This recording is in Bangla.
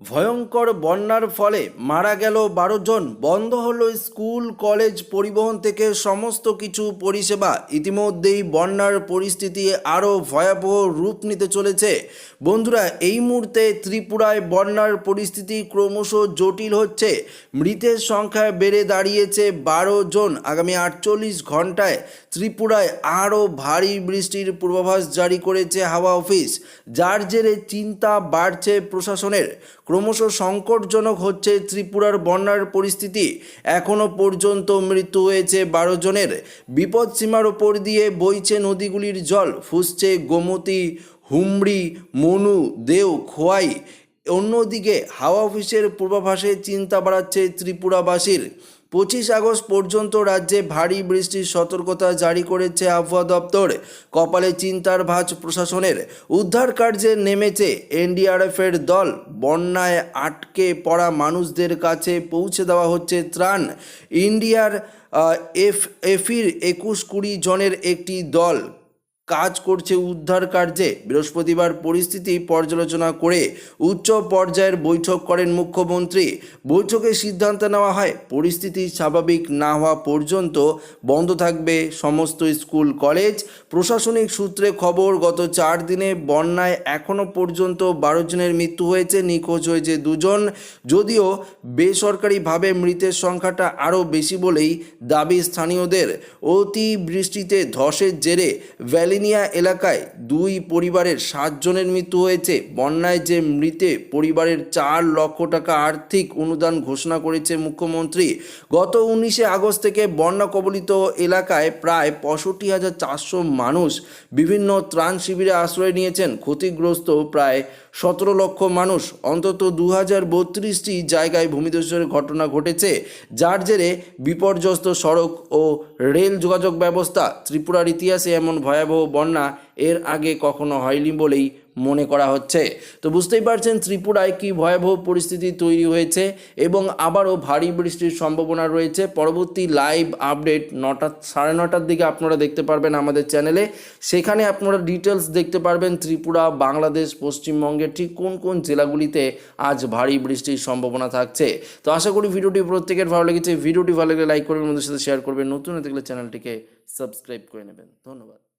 ভয়ঙ্কর বন্যার ফলে মারা গেল বারো জন। বন্ধ হলো স্কুল, কলেজ, পরিবহন থেকে সমস্ত কিছু পরিষেবা। ইতিমধ্যেই বন্যার পরিস্থিতি আরও ভয়াবহ রূপ নিতে চলেছে। বন্ধুরা, এই মুহূর্তে ত্রিপুরায় বন্যার পরিস্থিতি ক্রমশ জটিল হচ্ছে। মৃতের সংখ্যা বেড়ে দাঁড়িয়েছে বারো জন। আগামী আটচল্লিশ ঘন্টায় ত্রিপুরায় আরও ভারী বৃষ্টির পূর্বাভাস জারি করেছে হাওয়া অফিস। যার জেরে চিন্তা বাড়ছে প্রশাসনের। ক্রমশ সংকটজনক হচ্ছে ত্রিপুরার বন্যার পরিস্থিতি। এখনও পর্যন্ত মৃত্যু হয়েছে বারো জনের। বিপদসীমার ওপর দিয়ে বইছে নদীগুলির জল, ফুসছে গোমতী, হুমড়ি, মনু, দেও, খোয়াই। অন্যদিকে হাওয়া অফিসের পূর্বাভাসে চিন্তা বাড়াচ্ছে ত্রিপুরাবাসীর। পঁচিশ আগস্ট পর্যন্ত রাজ্যে ভারী বৃষ্টির সতর্কতা জারি করেছে আবহাওয়া দপ্তর। কপালে চিন্তার ভাঁজ প্রশাসনের। উদ্ধার কার্যে নেমেছে এনডিআরএফের দল। বন্যায় আটকে পড়া মানুষদের কাছে পৌঁছে দেওয়া হচ্ছে ত্রাণ। ইন্ডিয়ার এফ এফির একুশ কুড়ি জনের একটি দল কাজ করছে উদ্ধার কার্যে। বৃহস্পতিবার পরিস্থিতি পর্যালোচনা করে উচ্চ পর্যায়ের বৈঠক করেন মুখ্যমন্ত্রী। বৈঠকে সিদ্ধান্ত নেওয়া হয়, পরিস্থিতি স্বাভাবিক না হওয়া পর্যন্ত বন্ধ থাকবে সমস্ত স্কুল, কলেজ। প্রশাসনিক সূত্রে খবর, গত চার দিনে বন্যায় এখনও পর্যন্ত বারো জনের মৃত্যু হয়েছে, নিখোঁজ হয়েছে দুজন। যদিও বেসরকারিভাবে মৃতের সংখ্যাটা আরও বেশি বলেই দাবি স্থানীয়দের। অতি বৃষ্টিতে ধসের জেরে ভ্যালিনিয়া এলাকায় দুই পরিবারের সাতজনের মৃত্যু হয়েছে। বন্যায় যে মৃতে পরিবারের চার লক্ষ টাকা আর্থিক অনুদান ঘোষণা করেছে মুখ্যমন্ত্রী। গত উনিশে আগস্ট থেকে বন্যা কবলিত এলাকায় প্রায় পঁয়ষট্টি হাজার চারশো মানুষ বিভিন্ন ত্রাণ শিবিরে আশ্রয় নিয়েছেন। ক্ষতিগ্রস্ত প্রায় সতেরো লক্ষ মানুষ। অন্তত দু হাজার বত্রিশটি জায়গায় ভূমিধসের ঘটনা ঘটেছে। যার জেরে বিপর্যস্ত সড়ক ও রেল যোগাযোগ ব্যবস্থা ত্রিপুরার ইতিহাসে এমন ভয়াবহ বন্যা এর আগে কখনো হয়নি বলেই মনে করা হচ্ছে। তো বুঝতেই পারছেন ত্রিপুরায় কি ভয়াবহ পরিস্থিতি তৈরি হয়েছে এবং আবারও ভারী বৃষ্টির সম্ভাবনা রয়েছে। পরবর্তী লাইভ আপডেট নটা, সাড়ে নটার দিকে আপনারা দেখতে পারবেন আমাদের চ্যানেলে সেখানে আপনারা ডিটেলস দেখতে পারবেন ত্রিপুরা, বাংলাদেশ, পশ্চিমবঙ্গের ঠিক কোন কোন জেলাগুলিতে আজ ভারী বৃষ্টির সম্ভাবনা থাকছে। তো আশা করি ভিডিওটি প্রত্যেকের ভালো লেগেছে। ভিডিওটি ভালো লাগলে লাইক করবেন, বন্ধুদের সাথে শেয়ার করবেন। নতুন থাকলে চ্যানেলটিকে সাবস্ক্রাইব করে নেবেন। ধন্যবাদ।